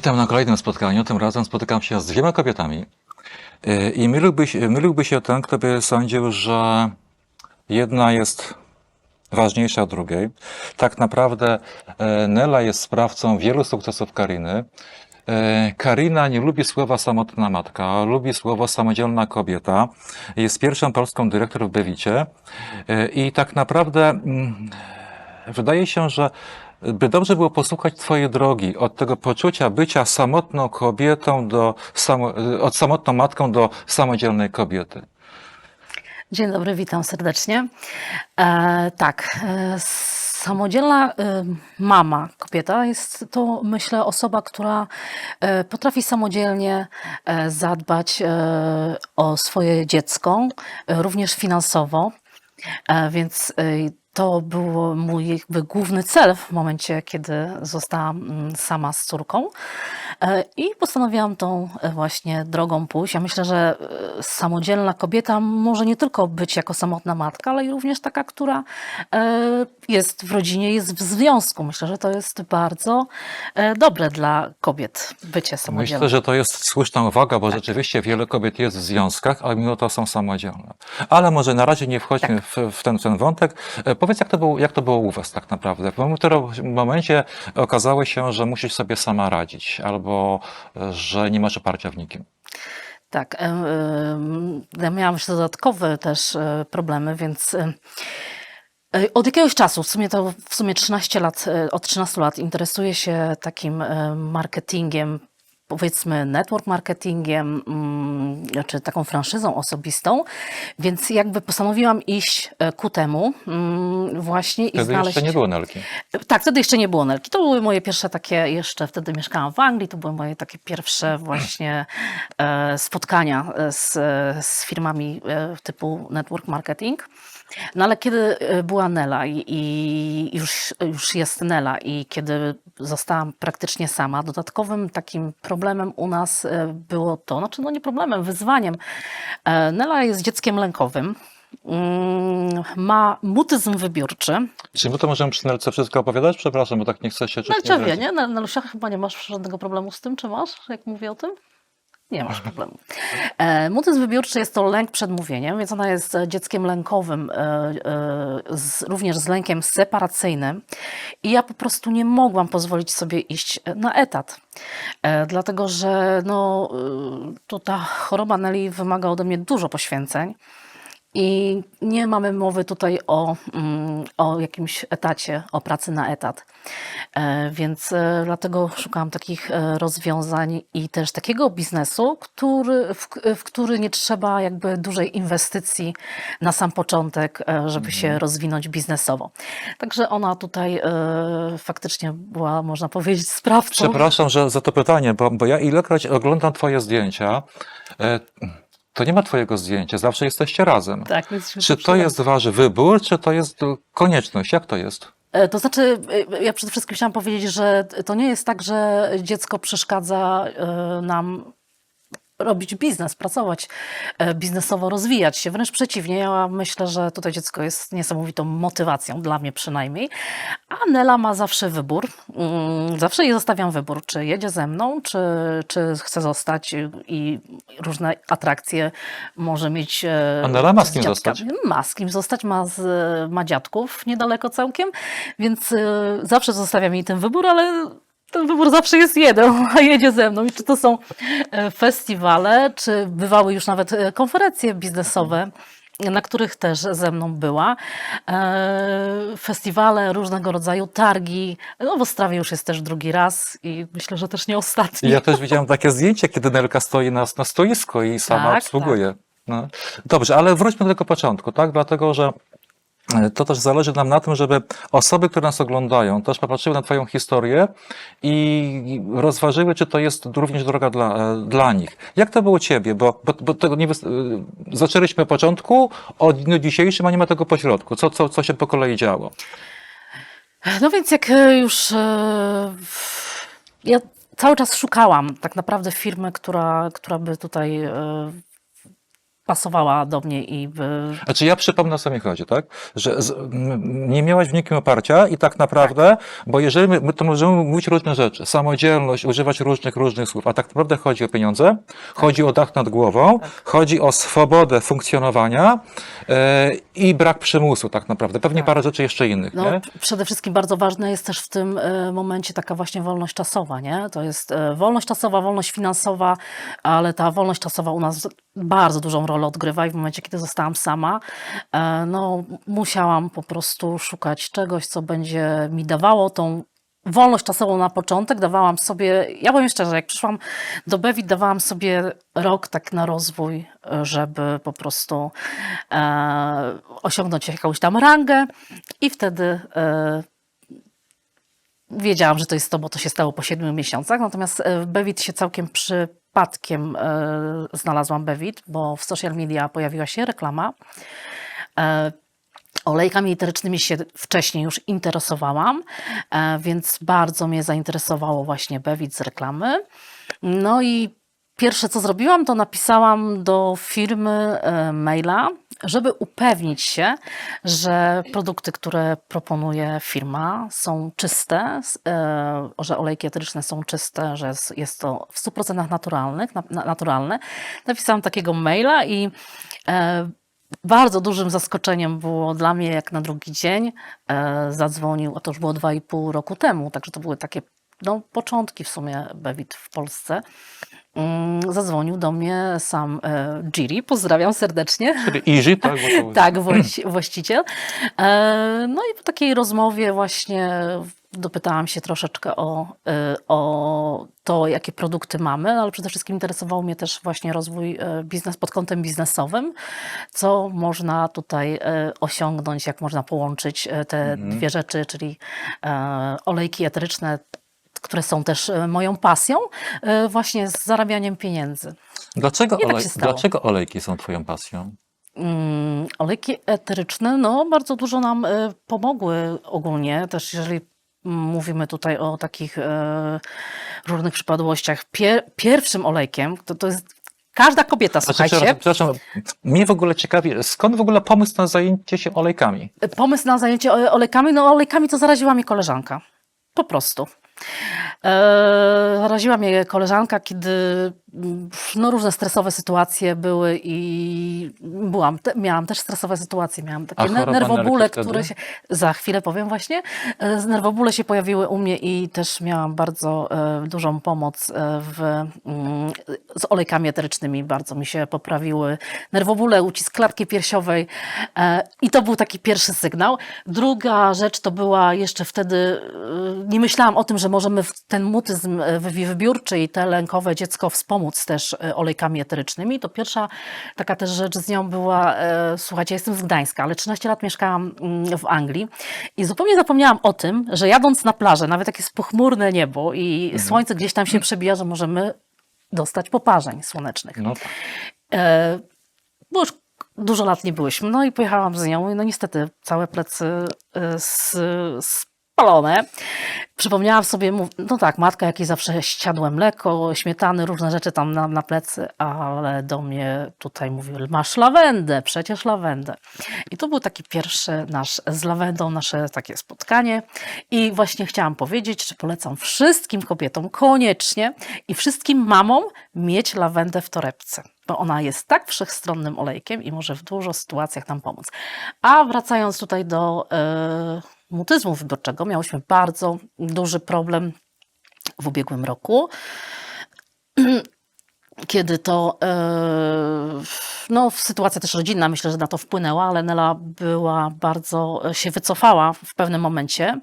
Witam na kolejnym spotkaniu. Tym razem spotykam się z dwiema kobietami. Yy, I myliłby się, myliłby się ten, kto by sądził, że jedna jest ważniejsza od drugiej. Tak naprawdę e, Nela jest sprawcą wielu sukcesów Kariny. E, Karina nie lubi słowa samotna matka, lubi słowo samodzielna kobieta. Jest pierwszą polską dyrektor w Bewicie. E, I tak naprawdę mm, wydaje się, że by dobrze było posłuchać Twojej drogi od tego poczucia bycia samotną kobietą do samo, od samotną matką do samodzielnej kobiety. Dzień dobry, witam serdecznie. E, tak, e, samodzielna e, mama, kobieta jest to, myślę, osoba, która e, potrafi samodzielnie e, zadbać e, o swoje dziecko, e, również finansowo. E, Więc e, to był mój jakby główny cel w momencie, kiedy zostałam mm, sama z córką. E, I postanowiłam tą e, właśnie drogą pójść. Ja myślę, że e, samodzielna kobieta może nie tylko być jako samotna matka, ale i również taka, która jest w rodzinie, jest w związku. Myślę, że to jest bardzo dobre dla kobiet bycie samodzielną. Myślę, że to jest słuszna uwaga, bo rzeczywiście wiele kobiet jest w związkach, ale mimo to są samodzielne. Ale może na razie nie wchodźmy w, w, ten, w ten wątek. Powiedz, jak to, było, jak to było u Was tak naprawdę? W którym momencie okazało się, że musisz sobie sama radzić, albo e, że nie masz oparcia w nikim. Tak, ja miałam jeszcze dodatkowe też e, problemy, więc e, od jakiegoś czasu, w sumie to w sumie 13 lat, od 13 lat interesuję się takim marketingiem, powiedzmy network marketingiem, mm, czy taką franszyzą osobistą, więc jakby postanowiłam iść e, ku temu mm, właśnie i Wtedy znaleźć... jeszcze nie było Nelki. Tak, wtedy jeszcze nie było Nelki. To były moje pierwsze takie, jeszcze wtedy mieszkałam w Anglii, to były moje takie pierwsze właśnie e, spotkania z, z firmami e, typu network marketing. No ale kiedy e, była Nela i, i już, już jest Nela i kiedy zostałam praktycznie sama, dodatkowym takim problemem u nas e, było to, znaczy no nie problemem, wyzwaniem. E, Nela jest dzieckiem lękowym. Mm, Ma mutyzm wybiórczy, Czy my to możemy przy Nelce wszystko opowiadać? Przepraszam, bo tak nie chcę się czuć Nelcia wie, nie? Nel- Nelusia, chyba nie masz żadnego problemu z tym, czy masz, jak mówię o tym? Nie masz problemu. E, mutyzm wybiórczy jest to lęk przed mówieniem, więc ona jest dzieckiem lękowym, e, e, również z lękiem separacyjnym. I ja po prostu nie mogłam pozwolić sobie iść na etat. Dlatego, że no, y, to ta choroba Neli wymaga ode mnie dużo poświęceń. I nie mamy mowy tutaj o, mm, o jakimś etacie, o pracy na etat. E, Więc e, dlatego szukałam takich e, rozwiązań i też takiego biznesu, który, w, w który nie trzeba jakby dużej inwestycji na sam początek, żeby się rozwinąć biznesowo. Także ona tutaj faktycznie była, można powiedzieć, sprawcą. Przepraszam że za to pytanie, bo, bo ja ilekroć oglądam Twoje zdjęcia, e, to nie ma Twojego zdjęcia, zawsze jesteście razem. Tak, Czy to jest Wasz wybór, czy to jest konieczność? Jak to jest? E, To znaczy, e, ja przede wszystkim chciałam powiedzieć, że to nie jest tak, że dziecko przeszkadza e, nam robić biznes, pracować e, biznesowo, rozwijać się. Wręcz przeciwnie, ja myślę, że tutaj dziecko jest niesamowitą motywacją, dla mnie przynajmniej. A Nela ma zawsze wybór. Mm, Zawsze jej zostawiam wybór, czy jedzie ze mną, czy, czy chce zostać i różne atrakcje może mieć. e, A Nela ma z kim dziadkami. zostać? Ma z kim zostać, ma, z, ma dziadków niedaleko całkiem, więc y, zawsze zostawiam jej ten wybór, ale ten wybór zawsze jest jeden, a jedzie ze mną. I czy to są e, festiwale, czy bywały już nawet e, konferencje biznesowe, na których też ze mną była. E, Festiwale różnego rodzaju, targi. No w Ostrawie już jest też drugi raz i myślę, że też nie ostatni. Ja też widziałem takie zdjęcie, kiedy Nelka stoi na, na stoisku i sama Tak, obsługuje. No. Dobrze, ale wróćmy do tego początku, tak? Dlatego, że to też zależy nam na tym, żeby osoby, które nas oglądają, też popatrzyły na Twoją historię i rozważyły, czy to jest również droga dla, e, dla nich. Jak to było Ciebie? Bo, bo, bo tego nie e, zaczęliśmy od początku, o dniu dzisiejszym, a nie ma tego pośrodku. Co, co, co się po kolei działo? No więc jak e, już e, ja cały czas szukałam tak naprawdę firmy, która, która by tutaj e, pasowała do mnie i by... Znaczy ja przypomnę o chodzi, tak? Że z, m, nie miałaś w nikim oparcia i tak naprawdę, bo jeżeli my, to możemy mówić różne rzeczy, samodzielność, używać różnych, różnych słów, a tak naprawdę chodzi o pieniądze, chodzi o dach nad głową, chodzi o swobodę funkcjonowania e, i brak przymusu tak naprawdę. Pewnie parę rzeczy jeszcze innych, No, nie? przede wszystkim bardzo ważna jest też w tym e, momencie taka właśnie wolność czasowa, nie? To jest e, wolność czasowa, wolność finansowa, ale ta wolność czasowa u nas bardzo dużą rolę odgrywa i w momencie, kiedy zostałam sama, e, no musiałam po prostu szukać czegoś, co będzie mi dawało tą wolność czasową na początek, dawałam sobie, ja powiem szczerze, jak przyszłam do Bewi, dawałam sobie rok tak na rozwój, żeby po prostu e, osiągnąć jakąś tam rangę i wtedy e, wiedziałam, że to jest to, bo to się stało po siedmiu miesiącach. Natomiast e, w Bevit się całkiem przypadkiem e, znalazłam Bevit, bo w social media pojawiła się reklama. E, Olejkami eterycznymi się wcześniej już interesowałam, więc bardzo mnie zainteresowało właśnie Bevit z reklamy. No i pierwsze co zrobiłam, to napisałam do firmy maila, żeby upewnić się, że produkty, które proponuje firma są czyste, e, że olejki eteryczne są czyste, że jest- to w 100% naturalnych, na- na- naturalne. Napisałam takiego maila i e, bardzo dużym zaskoczeniem było dla mnie, jak na drugi dzień e, zadzwonił, a to już było dwa i pół roku temu, także to były takie no, początki w sumie Bevit w Polsce. Mm, Zadzwonił do mnie sam e, Giri, pozdrawiam serdecznie. Easy, tak? Tak, właści- właściciel. E, No i po takiej rozmowie właśnie dopytałam się troszeczkę o, e, o to, jakie produkty mamy, ale przede wszystkim interesował mnie też właśnie rozwój biznes pod kątem biznesowym, co można tutaj osiągnąć, jak można połączyć te dwie rzeczy, czyli olejki eteryczne, które są też e, moją pasją, e, właśnie z zarabianiem pieniędzy. Dlaczego, tak olej... stało. Dlaczego olejki są twoją pasją? Mm, olejki eteryczne, no bardzo dużo nam e, pomogły ogólnie, też jeżeli mówimy tutaj o takich e, różnych przypadłościach. Pier, pierwszym olejkiem, to, to jest każda kobieta, Znaczy, słuchajcie, przepraszam, mnie w ogóle ciekawi, skąd w ogóle pomysł na zajęcie się olejkami? pomysł na zajęcie olejkami, no olejkami to zaraziła mnie koleżanka. Po prostu. E, zaraziła mnie koleżanka, kiedy no, różne stresowe sytuacje były i byłam, te, miałam też stresowe sytuacje, miałam takie ne- nerwobóle, które się, za chwilę powiem właśnie, e, nerwobóle się pojawiły u mnie i też miałam bardzo e, dużą pomoc e, w, mm, z olejkami eterycznymi, bardzo mi się poprawiły nerwobóle, ucisk klatki piersiowej e, i to był taki pierwszy sygnał. Druga rzecz to była jeszcze wtedy, e, nie myślałam o tym, że możemy ten mutyzm e, wy- wybiórczy i te lękowe dziecko wspomóc też e, olejkami eterycznymi. To pierwsza taka też rzecz z nią była, e, słuchajcie, jestem z Gdańska, ale 13 lat mieszkałam mm, w Anglii i zupełnie zapomniałam o tym, że jadąc na plażę, nawet jak jest pochmurne niebo i słońce gdzieś tam się przebija, że możemy dostać poparzeń słonecznych. No tak. E, bo już dużo lat nie byłyśmy. No i pojechałam z nią i no niestety całe plecy e, s- spalone. Przypomniałam sobie, no tak, matka jakieś zawsze ściadłe mleko, śmietany, różne rzeczy tam na, na plecy, ale do mnie tutaj mówił, masz lawendę, przecież lawendę. I to był taki pierwszy nasz z lawendą, nasze takie spotkanie. I właśnie chciałam powiedzieć, że polecam wszystkim kobietom koniecznie i wszystkim mamom mieć lawendę w torebce bo ona jest tak wszechstronnym olejkiem i może w dużo sytuacjach nam pomóc. A wracając tutaj do e, mutyzmu wyborczego, miałyśmy bardzo duży problem w ubiegłym roku. Kiedy to, e, no, sytuacja też rodzinna, myślę, że na to wpłynęła, ale Nela była bardzo, e, się wycofała w pewnym momencie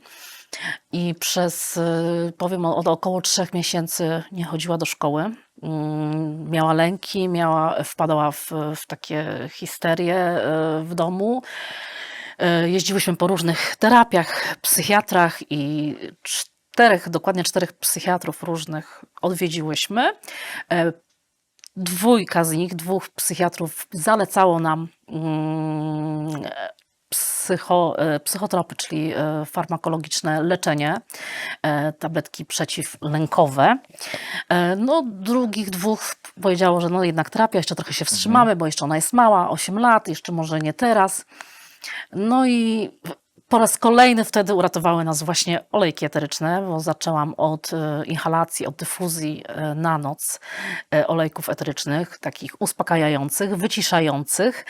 i przez, y, powiem, od około trzech miesięcy nie chodziła do szkoły. Mm, Miała lęki, miała, wpadała w, w takie histerie w domu. Y, Jeździłyśmy po różnych terapiach, psychiatrach i czterech, dokładnie czterech psychiatrów różnych odwiedziłyśmy. E, Dwójka z nich, dwóch psychiatrów zalecało nam mm, ps- psycho, e, psychotropy, czyli e, farmakologiczne leczenie, e, tabletki przeciwlękowe. E, No, drugich dwóch powiedziało, że no jednak terapia, jeszcze trochę się wstrzymamy, bo jeszcze ona jest mała, 8 lat, jeszcze może nie teraz. No i po raz kolejny wtedy uratowały nas właśnie olejki eteryczne, bo zaczęłam od e, inhalacji, od dyfuzji e, na noc e, olejków eterycznych, takich uspokajających, wyciszających.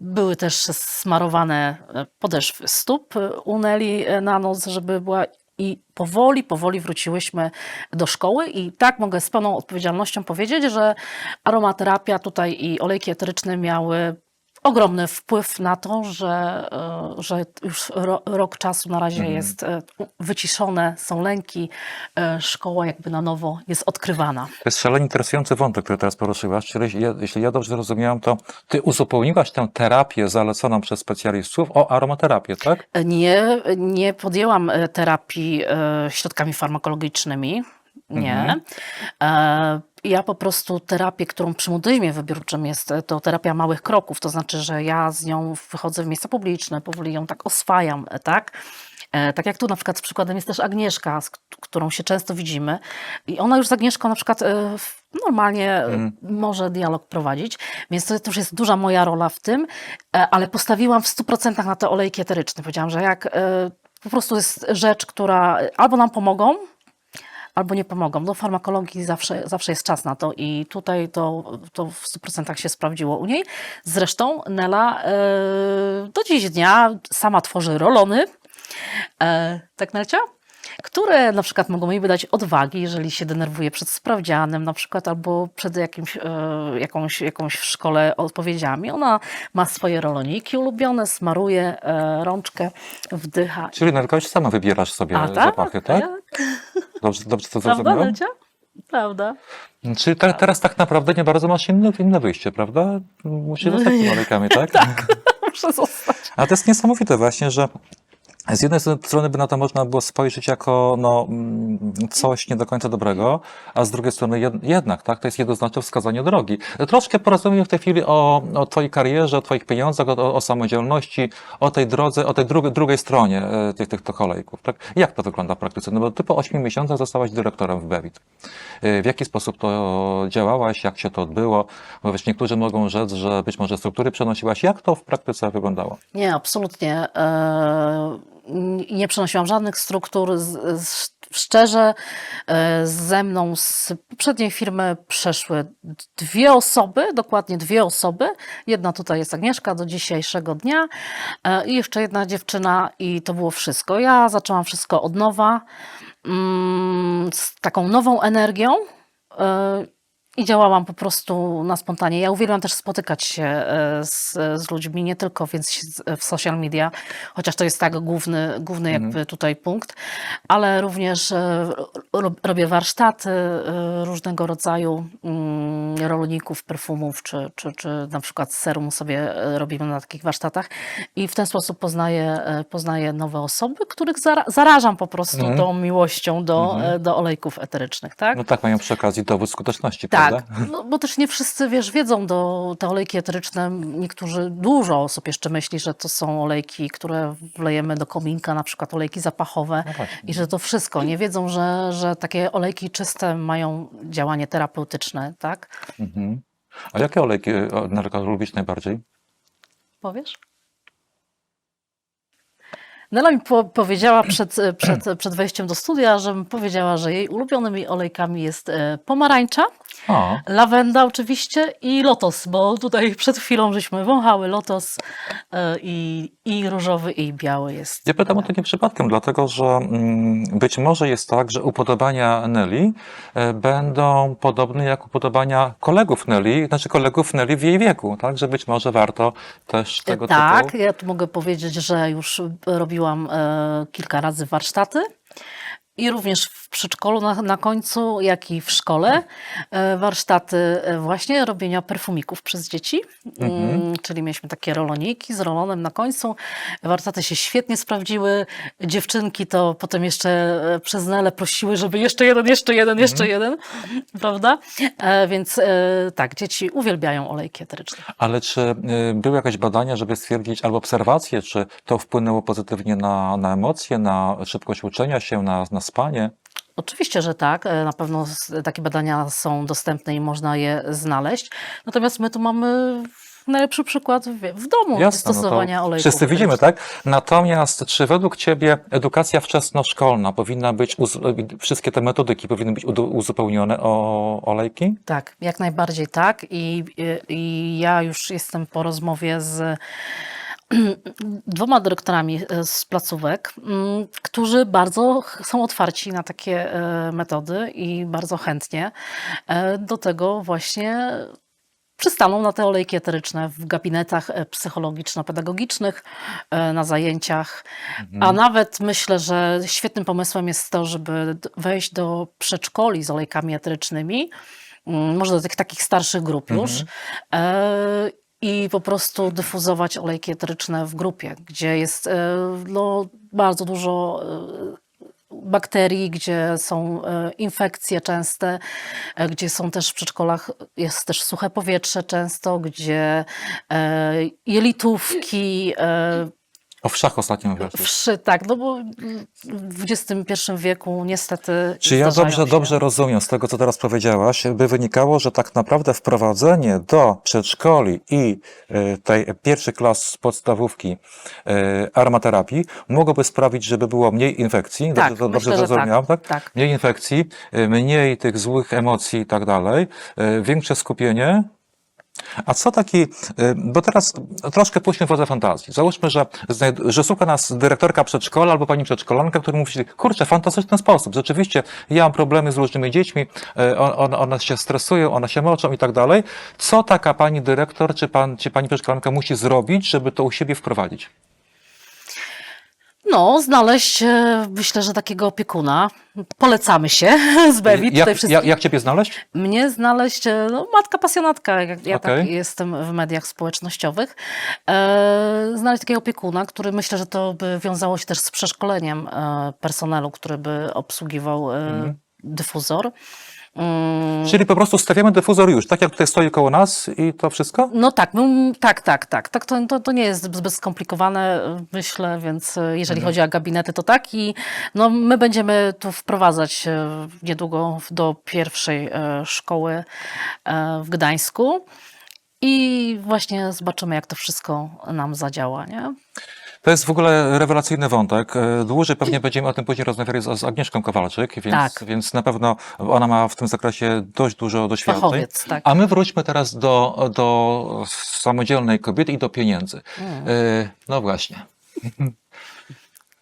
Były też smarowane podeszwy stóp u na noc, żeby była i powoli, powoli wróciłyśmy do szkoły i tak mogę z pełną odpowiedzialnością powiedzieć, że aromaterapia tutaj i olejki eteryczne miały ogromny wpływ na to, że, e, że już ro, rok czasu na razie jest e, wyciszone, są lęki, e, szkoła jakby na nowo jest odkrywana. To jest szalenie interesujący wątek, który teraz poruszyłaś. Czyli jeśli ja dobrze zrozumiałem, to ty uzupełniłaś tę terapię zaleconą przez specjalistów o aromaterapię, tak? Nie, nie podjęłam terapii środkami farmakologicznymi. Nie. Mhm. E, Ja po prostu terapię, którą przy modylizmie wybiórczym jest, e, to terapia małych kroków. To znaczy, że ja z nią wychodzę w miejsca publiczne, powoli ją tak oswajam, e, tak? Tak jak tu na przykład z przykładem jest też Agnieszka, z którą się często widzimy. I ona już z Agnieszką na przykład normalnie e, może dialog prowadzić, więc to, już jest duża moja rola w tym, ale postawiłam w 100% na te olejki eteryczne. Powiedziałam, że jak po prostu jest rzecz, która albo nam pomogą, albo nie pomogą. Do farmakologii zawsze, zawsze jest czas na to i tutaj to, to w 100% się sprawdziło u niej. Zresztą Nela e, do dziś dnia sama tworzy rolony, e, tak Nelcia? Które na przykład mogą jej wydać odwagi, jeżeli się denerwuje przed sprawdzianem, na przykład, albo przed jakimś, e, jakąś, jakąś w szkole odpowiedziami. Ona ma swoje roloniki ulubione, smaruje e, rączkę, wdycha. Czyli już sama wybierasz sobie A tak? zapachy, tak? Jak? Dobrze, dobrze to? Nelcia? Prawda. Czyli te, teraz tak naprawdę nie bardzo masz inne, inne wyjście, prawda? Musisz zostać tymi olejkami, tak? Muszę zostać. A to jest niesamowite właśnie, że z jednej strony by na to można było spojrzeć jako no, mm, coś nie do końca dobrego, a z drugiej strony jed, jednak, tak, to jest jednoznaczne wskazanie drogi. Troszkę porozmawiamy w tej chwili o, o Twojej karierze, o Twoich pieniądzach, o, o samodzielności, o tej drodze, o tej drugiej, drugiej stronie e, tych, tych, tych kolejków. Tak? Jak to wygląda w praktyce? No bo Ty po 8 miesiącach zostałaś dyrektorem w Bewit. E, W jaki sposób to działałaś, jak się to odbyło? Bo wiesz, niektórzy mogą rzec, że być może struktury przenosiłaś. Jak to w praktyce wyglądało? Nie, absolutnie. e, Nie przenosiłam żadnych struktur. Szczerze, e, ze mną z poprzedniej firmy przeszły dwie osoby, dokładnie dwie osoby. Jedna tutaj jest Agnieszka do dzisiejszego dnia e, i jeszcze jedna dziewczyna i to było wszystko. Ja zaczęłam wszystko od nowa, mm, z taką nową energią. I działałam po prostu na spontanie. Ja uwielbiam też spotykać się e, z, z ludźmi, nie tylko więc w social media, chociaż to jest tak główny, główny jakby tutaj punkt, ale również e, ro, robię warsztaty e, różnego rodzaju mm, rolników, perfumów, czy, czy, czy na przykład serum sobie robimy na takich warsztatach i w ten sposób poznaję, poznaję nowe osoby, których zara, zarażam po prostu Mhm. tą miłością do, e, do olejków eterycznych, tak? No tak, mają przy okazji dowód skuteczności, Tak, prawda? no, bo też nie wszyscy, wiesz, wiedzą do te olejki eteryczne. Niektórzy, dużo osób jeszcze myśli, że to są olejki, które wlejemy do kominka, na przykład olejki zapachowe No i że to wszystko. Nie wiedzą, że, że takie olejki czyste mają działanie terapeutyczne, tak? Mhm. A jakie olejki o, Nerka lubisz najbardziej? Powiesz? Nela mi po, powiedziała przed, przed, przed wejściem do studia, żebym powiedziała, że jej ulubionymi olejkami jest e, pomarańcza, O, Lawenda oczywiście i lotos, bo tutaj przed chwilą żeśmy wąchały lotos e, i, i różowy i biały jest. ja pytam o to nie przypadkiem, dlatego że mm, być może jest tak, że upodobania Nelly e, będą podobne jak upodobania kolegów Nelly, znaczy kolegów Nelly w jej wieku, tak? Że być może warto też tego tak, typu... ja tu mogę powiedzieć, że już robiłam e, kilka razy warsztaty I również w przedszkolu na, na końcu, jak i w szkole e, warsztaty e, właśnie robienia perfumików przez dzieci. Mm, Czyli mieliśmy takie roloniki z rolonem na końcu. Warsztaty się świetnie sprawdziły. Dziewczynki to potem jeszcze e, przez Nele prosiły, żeby jeszcze jeden, jeszcze jeden, jeszcze jeden, prawda? Więc tak, dzieci uwielbiają olejki eteryczne. Ale czy były jakieś badania, żeby stwierdzić, albo obserwacje, czy to wpłynęło pozytywnie na, na emocje, na szybkość uczenia się, na, na spanie? Oczywiście, że tak. E, Na pewno takie badania są dostępne i można je znaleźć. Natomiast my tu mamy najlepszy przykład w, domu Jasne, no stosowania to olejków. wszyscy widzimy, tak? Natomiast czy według Ciebie edukacja wczesnoszkolna powinna być, wszystkie te metodyki powinny być uzupełnione o olejki? Tak, jak najbardziej tak. I, I ja już jestem po rozmowie z dwoma dyrektorami e, z placówek, mm, którzy bardzo są otwarci na takie e, metody i bardzo chętnie e, do tego właśnie przystaną na te olejki eteryczne w gabinetach psychologiczno-pedagogicznych, na zajęciach. A nawet myślę, że świetnym pomysłem jest to, żeby wejść do przedszkoli z olejkami eterycznymi, mm, może do tych takich starszych grup już. e, I po prostu dyfuzować olejki eteryczne w grupie, gdzie jest e, no, bardzo dużo e, bakterii, gdzie są e, infekcje częste, gdzie są też w przedszkolach, jest też suche powietrze często, gdzie jelitówki, O wszach ostatnio mówiłaś. wszy, tak, no bo w XXI wieku niestety Czy ja dobrze, się. dobrze rozumiem z tego, co teraz powiedziałaś, by wynikało, że tak naprawdę wprowadzenie do przedszkoli i e, tej pierwszych klas podstawówki e, aromaterapii mogłoby sprawić, żeby było mniej infekcji? Tak, dobrze, dobrze myślę, zrozumiałem, tak, tak? tak. Mniej infekcji, e, mniej tych złych emocji i tak dalej, większe skupienie. A co taki, y, bo teraz troszkę puśćmy wodze fantazji. Załóżmy, że, że słucha nas dyrektorka przedszkola albo pani przedszkolanka, który mówi, kurczę, fantastyczny sposób. Rzeczywiście, ja mam problemy z różnymi dziećmi, y, on, on, one się stresują, one się moczą i tak dalej. Co taka pani dyrektor czy, pan, czy pani przedszkolanka musi zrobić, żeby to u siebie wprowadzić? No, znaleźć e, myślę, że takiego opiekuna. Polecamy się z Bewi. Tutaj Jak, wszystkim. jak, jak ciebie znaleźć? Mnie znaleźć, e, no, matka pasjonatka, jak ja tak jestem w mediach społecznościowych, e, znaleźć takiego opiekuna, który myślę, że to by wiązało się też z przeszkoleniem e, personelu, który by obsługiwał e, Mhm. dyfuzor. Mm, Czyli po prostu stawiamy dyfuzor już, tak jak tutaj stoi koło nas i to wszystko? No tak, no, tak, tak, tak. tak to, to, to nie jest zbyt skomplikowane, myślę, więc e, jeżeli chodzi o gabinety, to tak. I no, my będziemy tu wprowadzać e, niedługo do pierwszej e, szkoły e, w Gdańsku. I właśnie zobaczymy, jak to wszystko nam zadziała, nie? To jest w ogóle rewelacyjny wątek. E, Dłużej pewnie będziemy o tym później rozmawiali z, z Agnieszką Kowalczyk, więc, Tak. więc na pewno ona ma w tym zakresie dość dużo doświadczeń. Fachowiec, tak. A my wróćmy teraz do, do samodzielnej kobiety i do pieniędzy. Mm. E, No właśnie.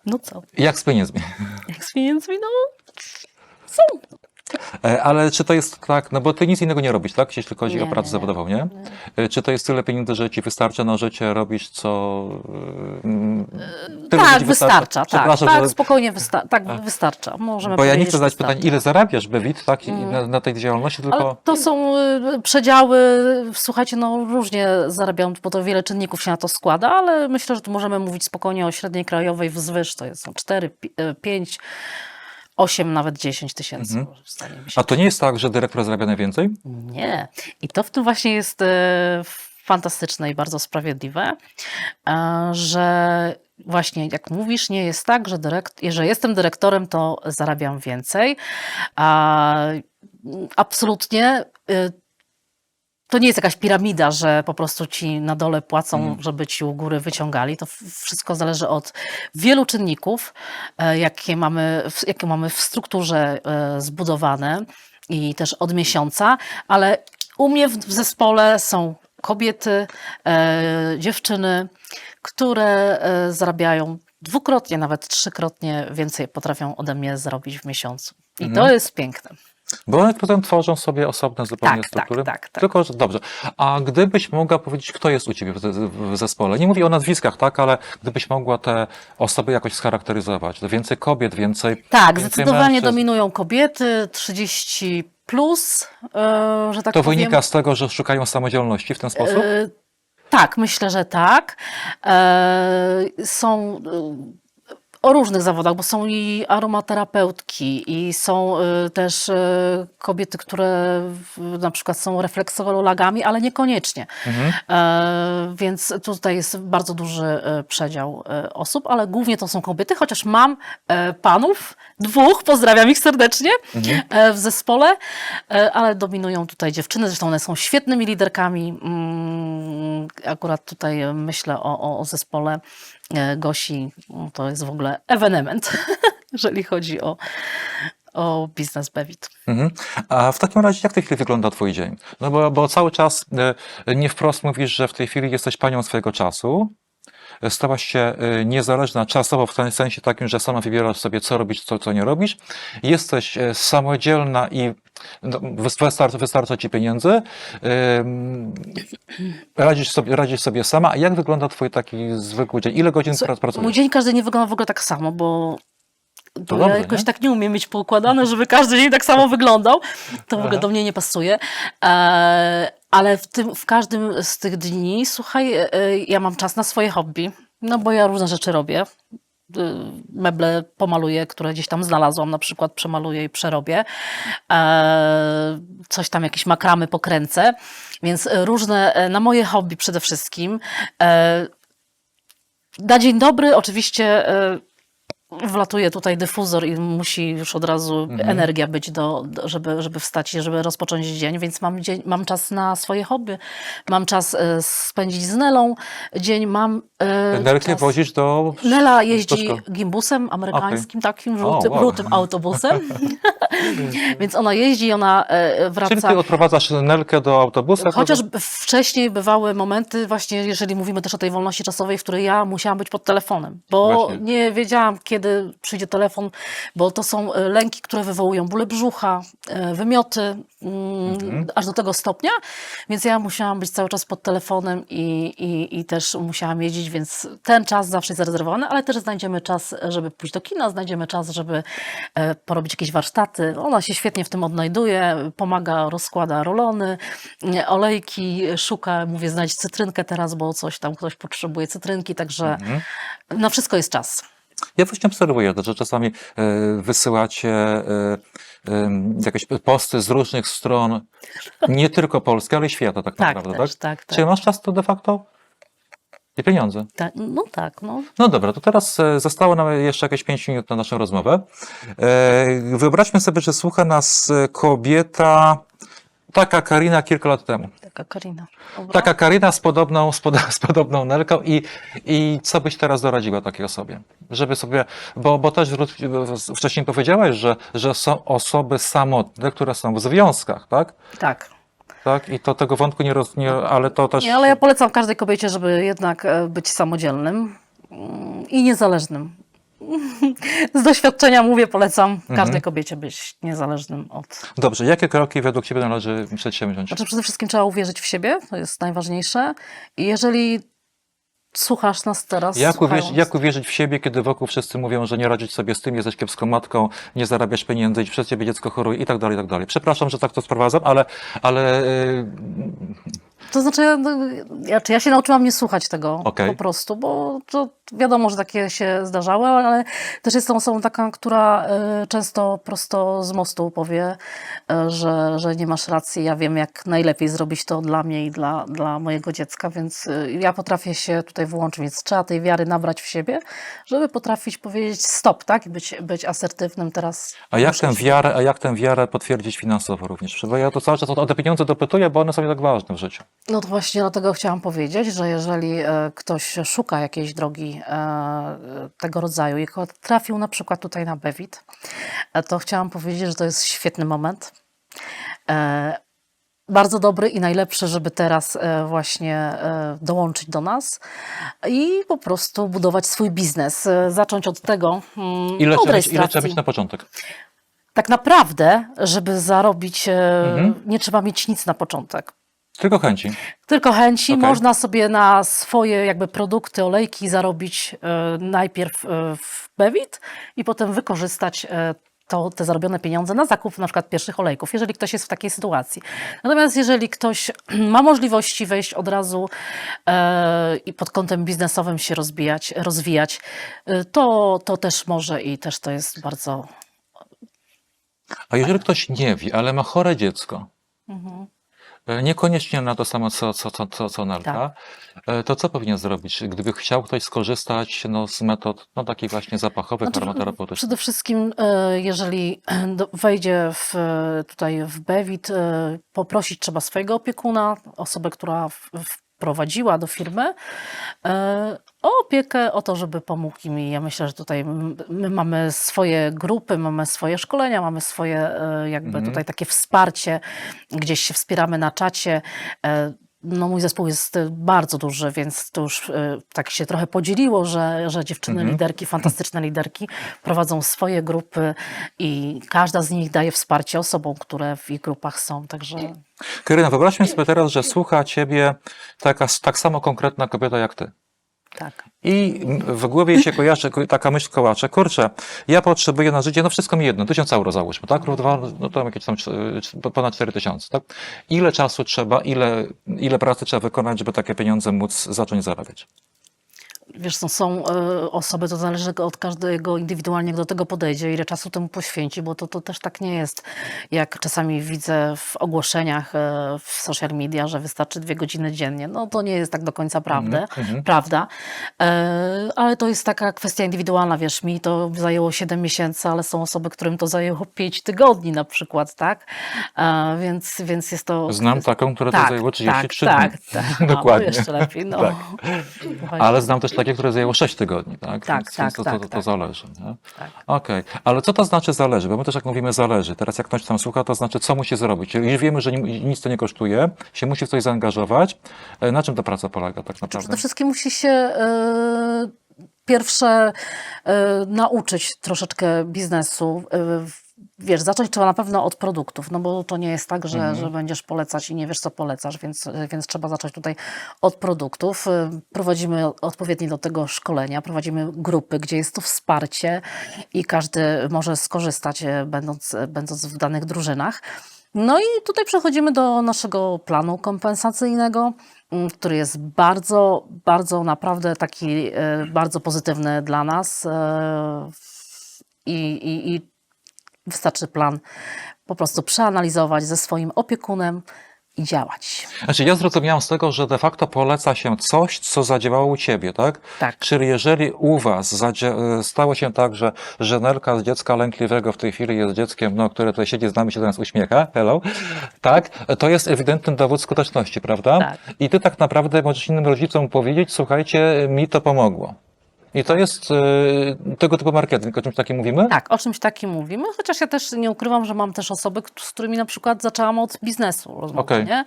No co? Jak z pieniędzmi? Jak z pieniędzmi? No, są. E, Ale czy to jest tak, no bo ty nic innego nie robisz, tak? Jeśli chodzi o Nie, pracę nie, zawodową, nie? E, Czy to jest tyle pieniędzy, że ci wystarcza na życie, robisz co... mm, tyle, Tak, ci wystarcza, tak, tak, że- spokojnie wystarcza. Tak, wystarcza. Możemy Bo ja nie chcę zadać wystarcza. pytań, ile zarabiasz, Bewit, tak? i Na, na tej działalności, tylko... Ale to są przedziały, słuchajcie, no różnie zarabiam, bo to wiele czynników się na to składa, ale myślę, że tu możemy mówić spokojnie o średniej krajowej wzwyż, to są 4, 5, 8, nawet 10 tysięcy. się. A to nie jest tak, że dyrektor zarabia najwięcej? Nie. I to w tym właśnie jest e, fantastyczne i bardzo sprawiedliwe, e, że właśnie jak mówisz, nie jest tak, że, dyrekt, że jestem dyrektorem, to zarabiam więcej. A, mm, absolutnie. To nie jest jakaś piramida, że po prostu ci na dole płacą, żeby ci u góry wyciągali. To wszystko zależy od wielu czynników, e, jakie mamy, w- jakie mamy w strukturze e, zbudowane i też od miesiąca, ale u mnie w, zespole są kobiety, e, dziewczyny, które zarabiają dwukrotnie, nawet trzykrotnie więcej potrafią ode mnie zarobić w miesiącu. I to jest piękne. Bo one potem tworzą sobie osobne zupełnie Tak, tak, struktury. tak, tak. Tylko, że dobrze. A gdybyś mogła powiedzieć, kto jest u ciebie w, w zespole? Nie mówię o nazwiskach, tak, ale gdybyś mogła te osoby jakoś scharakteryzować. Więcej kobiet, więcej. Tak, więcej zdecydowanie mężczyzn. dominują kobiety, 30 plus, e, że tak To powiem. wynika z tego, że szukają samodzielności w ten sposób? E, tak, myślę, że tak. E, są o różnych zawodach, bo są i aromaterapeutki, i są e, też e, kobiety, które na przykład są refleksologami, ale niekoniecznie. Mhm. E, więc tutaj jest bardzo duży e, przedział osób, ale głównie to są kobiety, chociaż mam e, panów, dwóch, pozdrawiam ich serdecznie e, w zespole, ale dominują tutaj dziewczyny, zresztą one są świetnymi liderkami. Mm, Akurat tutaj myślę o, o, o zespole Gosi, No, to jest w ogóle ewenement, jeżeli chodzi o, o biznes Bevit. Mhm. A w takim razie, jak w tej chwili wygląda Twój dzień? No bo, bo cały czas e, nie wprost mówisz, że w tej chwili jesteś panią swojego czasu. E, Stałaś się e, niezależna czasowo w tym sensie takim, że sama wybierasz sobie, co robić, co, co nie robisz. Jesteś e, samodzielna i wystarcza, wystarcza ci pieniędzy. Radzisz sobie, radzisz sobie sama. A jak wygląda Twój taki zwykły dzień? Ile godzin Co- pra- pracujesz? Mój dzień każdy nie wygląda w ogóle tak samo, bo To ja dobrze, jakoś nie? tak nie umiem mieć poukładane, żeby każdy dzień tak samo wyglądał. To w ogóle do mnie nie pasuje. E, ale w, tym, w każdym z tych dni, słuchaj, e, ja mam czas na swoje hobby, no bo ja różne rzeczy robię. Y, Meble pomaluję, które gdzieś tam znalazłam, na przykład przemaluję i przerobię. E, coś tam, jakieś makramy pokręcę. Więc różne, e, na moje hobby przede wszystkim. E, na dzień dobry oczywiście wlatuje tutaj dyfuzor i musi już od razu Mhm. energia być, do, do, żeby, żeby wstać i żeby rozpocząć dzień, więc mam, dzień, mam czas na swoje hobby, mam czas e, spędzić z Nelą dzień, mam e, Nerkę czas... wozisz do... Nela jeździ szkoły. gimbusem amerykańskim, takim O, żółtym, wow. żółtym autobusem, więc ona jeździ, ona e, wraca... Czyli ty odprowadzasz Nelkę do autobusa? Chociaż b- wcześniej bywały momenty, właśnie jeżeli mówimy też o tej wolności czasowej, w której ja musiałam być pod telefonem, bo Właśnie. nie wiedziałam, kiedy przyjdzie telefon, bo to są e, lęki, które wywołują bóle brzucha, e, wymioty, mm, aż do tego stopnia, więc ja musiałam być cały czas pod telefonem i, i, i też musiałam jeździć, więc ten czas zawsze jest zarezerwowany, ale też znajdziemy czas, żeby pójść do kina, znajdziemy czas, żeby e, porobić jakieś warsztaty. Ona się świetnie w tym odnajduje, pomaga, rozkłada rolony, olejki, szuka, mówię, znajdź cytrynkę teraz, bo coś tam ktoś potrzebuje cytrynki, także na wszystko jest czas. Ja właśnie obserwuję, że czasami e, wysyłacie e, em, jakieś posty z różnych stron, nie tylko Polski, ale i świata tak Tak, naprawdę, też, tak? tak, tak. Czy masz czas to de facto? I pieniądze. Ta, no tak, no. No dobra, to teraz e, zostało nam jeszcze jakieś 5 minut na naszą rozmowę. E, Wyobraźmy sobie, że słucha nas e, kobieta, taka Karina kilka lat temu. Taka Karina. Dobra. Taka Karina z podobną, z, pod, z podobną nerką i, i co byś teraz doradziła takiej osobie? Żeby sobie, bo, bo też wcześniej powiedziałaś, że, że są osoby samotne, które są w związkach, tak? Tak. Tak? I to tego wątku nie, roz, nie ale to też... Nie, ale ja polecam każdej kobiecie, żeby jednak e, być samodzielnym mm, i niezależnym. Z doświadczenia mówię, polecam Mhm. każdej kobiecie być niezależnym od. Dobrze, jakie kroki według Ciebie należy przedsięwziąć? Znaczy, przede wszystkim trzeba uwierzyć w siebie, to jest najważniejsze. I jeżeli słuchasz nas teraz. Jak jak uwierzyć w siebie, kiedy wokół wszyscy mówią, że nie radzić sobie z tym, jesteś kiepską matką, nie zarabiasz pieniędzy i przez ciebie dziecko choruje i tak dalej, i tak dalej. Przepraszam, że tak to sprowadzam, ale, ale yy, To znaczy, no, ja, czy ja się nauczyłam nie słuchać tego Okej. po prostu, bo to wiadomo, że takie się zdarzały, ale też jestem osobą taką, która y, często prosto z mostu powie, y, że, że nie masz racji. Ja wiem, jak najlepiej zrobić to dla mnie i dla, dla mojego dziecka, więc y, ja potrafię się tutaj wyłączyć, więc trzeba tej wiary nabrać w siebie, żeby potrafić powiedzieć stop, tak? I być, być asertywnym teraz. a jak tę wiarę, a jak tę wiarę potwierdzić finansowo również? Bo ja to cały czas o te pieniądze dopytuję, bo one są tak ważne w życiu. No to właśnie dlatego chciałam powiedzieć, że jeżeli ktoś szuka jakiejś drogi e, tego rodzaju ko- trafił na przykład tutaj na Bevit, e, to chciałam powiedzieć, że to jest świetny moment. E, Bardzo dobry i najlepszy, żeby teraz właśnie dołączyć do nas i po prostu budować swój biznes. Zacząć od tego, Ile trzeba, od mieć, ile trzeba mieć na początek? Tak naprawdę, żeby zarobić, Mhm. nie trzeba mieć nic na początek. Tylko chęci. Tylko chęci, Okej. można sobie na swoje jakby produkty, olejki zarobić e, najpierw e, w Bewit i potem wykorzystać e, to, te zarobione pieniądze na zakup na przykład pierwszych olejków, jeżeli ktoś jest w takiej sytuacji. Natomiast jeżeli ktoś ma możliwości wejść od razu e, i pod kątem biznesowym się rozbijać, rozwijać, e, to, to też może i też to jest bardzo... A jeżeli ktoś nie wie, ale ma chore dziecko, Mhm. E, niekoniecznie na to samo co, co, co, co, Tak. e, to co powinien zrobić, gdyby chciał ktoś skorzystać no, z metod no, takich właśnie zapachowych, Znaczy? Przede wszystkim, e, jeżeli wejdzie w, tutaj w Bewit, poprosić trzeba swojego opiekuna, osobę, która w- wprowadziła do firmy, e, o opiekę, o to, żeby pomógł im. I ja myślę, że tutaj my mamy swoje grupy, mamy swoje szkolenia, mamy swoje e, jakby Mhm. tutaj takie wsparcie, gdzieś się wspieramy na czacie. No, mój zespół jest e, bardzo duży, więc to już e, tak się trochę podzieliło, że, że dziewczyny Mhm. liderki, fantastyczne liderki prowadzą swoje grupy i każda z nich daje wsparcie osobom, które w ich grupach są. Także Karyna, wyobraźmy sobie teraz, że słucha ciebie taka, tak samo konkretna kobieta jak ty. Tak. I w głowie się kojarzy taka myśl kołacze, kurczę, ja potrzebuję na życie, no wszystko mi jedno, tysiąc euro załóżmy, tak? No to jakieś tam cz- ponad cztery tysiące, tak? Ile czasu trzeba, ile, ile pracy trzeba wykonać, żeby takie pieniądze móc zacząć zarabiać? Wiesz, są, są e, osoby, to zależy od każdego indywidualnie, jak do tego podejdzie, ile czasu temu poświęci, bo to, to też tak nie jest, jak czasami widzę w ogłoszeniach e, w social media, że wystarczy dwie godziny dziennie. No to nie jest tak do końca prawda, mhm. prawda. E, ale to jest taka kwestia indywidualna, wiesz, mi to zajęło 7 miesięcy, ale są osoby, którym to zajęło 5 tygodni na przykład, tak? E, więc, więc jest to... Znam taką, która to tak, zajęło 33 tak, dni. tak, tak. Dokładnie. To jeszcze lepiej, no. Tak. Ale znam też takie, które zajęło 6 tygodni, tak? Tak, Więc, tak, więc to, tak, to, to, tak. zależy. Nie? Tak. Okej, ale co to znaczy zależy? Bo my też jak mówimy zależy, teraz jak ktoś tam słucha, to znaczy co musi zrobić. Już wiemy, że ni- nic to nie kosztuje, się musi w coś zaangażować. E, Na czym ta praca polega tak naprawdę? Przede wszystkim musi się e, pierwsze e, nauczyć troszeczkę biznesu. E, w- Wiesz, zacząć trzeba na pewno od produktów, no bo to nie jest tak, że, że będziesz polecać i nie wiesz, co polecasz, więc, więc trzeba zacząć tutaj od produktów. E, Prowadzimy odpowiednie do tego szkolenia, prowadzimy grupy, gdzie jest to wsparcie i każdy może skorzystać, e, będąc, będąc w danych drużynach. No i tutaj przechodzimy do naszego planu kompensacyjnego, mm, który jest bardzo, bardzo naprawdę taki e, bardzo pozytywny dla nas. e, I, i, i wystarczy plan po prostu przeanalizować ze swoim opiekunem i działać. Znaczy ja zrozumiałem z tego, że de facto poleca się coś, co zadziałało u ciebie, tak? Tak. Czyli jeżeli u was e, stało się tak, że, że Nelka z dziecka lękliwego w tej chwili jest dzieckiem, no, które tutaj siedzi z nami, się do nas uśmiecha, hello, tak? To jest ewidentny dowód skuteczności, prawda? Tak. I ty tak naprawdę możesz innym rodzicom powiedzieć, słuchajcie, mi to pomogło. I to jest e, tego typu marketing, o czymś takim mówimy? Tak, o czymś takim mówimy, chociaż ja też nie ukrywam, że mam też osoby, z którymi na przykład zaczęłam od biznesu rozmowę, Okej. nie?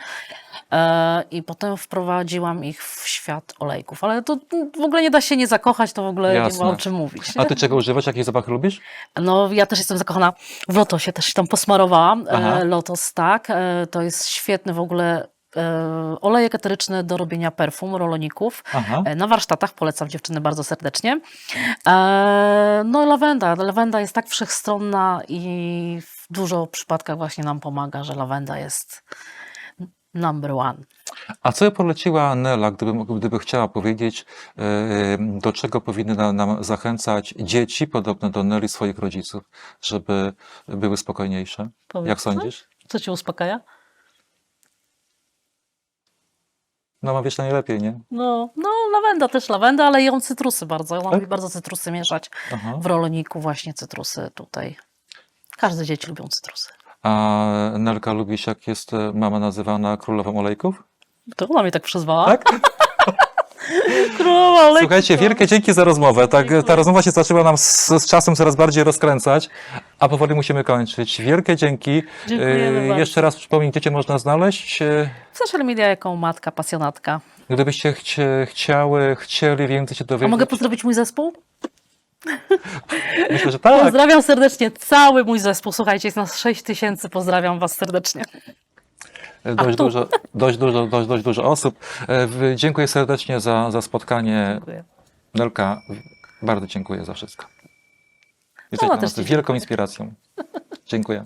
E, I potem wprowadziłam ich w świat olejków, ale to w ogóle nie da się nie zakochać, to w ogóle nie Jasne. ma o czym mówić. A Nie? ty czego używasz? Jaki zapach lubisz? No, ja też jestem zakochana w Lotosie, też się tam posmarowałam. E, Lotos, tak, e, to jest świetny w ogóle e, olejek eteryczny do robienia perfum, roloników. Aha. E, Na warsztatach polecam dziewczyny bardzo serdecznie. E, No, lawenda. Lawenda jest tak wszechstronna i w dużo przypadkach właśnie nam pomaga, że lawenda jest number one. A co poleciła Nela, gdyby, gdyby chciała powiedzieć, do czego powinny nam, zachęcać dzieci, podobne do Neli, swoich rodziców, żeby były spokojniejsze? Powiedz Jak sądzisz? Co cię uspokaja? No, ma wiesz najlepiej, nie? No, no, lawenda też lawenda, ale ją cytrusy bardzo. Ona Tak? lubi bardzo cytrusy mieszać. Aha. W roloniku właśnie cytrusy tutaj. Każde dzieci lubią cytrusy. A Nelka, lubisz, jak jest e, mama nazywana królową olejków? To ona mnie tak przyzwała. Tak? Królowa olejków. Słuchajcie, wielkie dzięki za rozmowę. Tak, ta rozmowa się zaczęła nam z, z czasem coraz bardziej rozkręcać, a powoli musimy kończyć. Wielkie dzięki. Dziękujemy E, bardzo. Jeszcze raz przypomnij, gdzie cię można znaleźć. E, W social media jako matka, pasjonatka. Gdybyście chcie, chciały, chcieli więcej się A dowiedzieć. mogę pozdrowić mój zespół? Myślę, że tak. Pozdrawiam serdecznie cały mój zespół. Słuchajcie, jest nas 6 tysięcy. Pozdrawiam Was serdecznie. Dość tu. dużo, dość dużo, dość, dość dużo osób. E, Dziękuję serdecznie za, za spotkanie. Dziękuję. Nelka, bardzo dziękuję za wszystko. Jesteś No, dla nas wielką inspiracją. Dziękuję.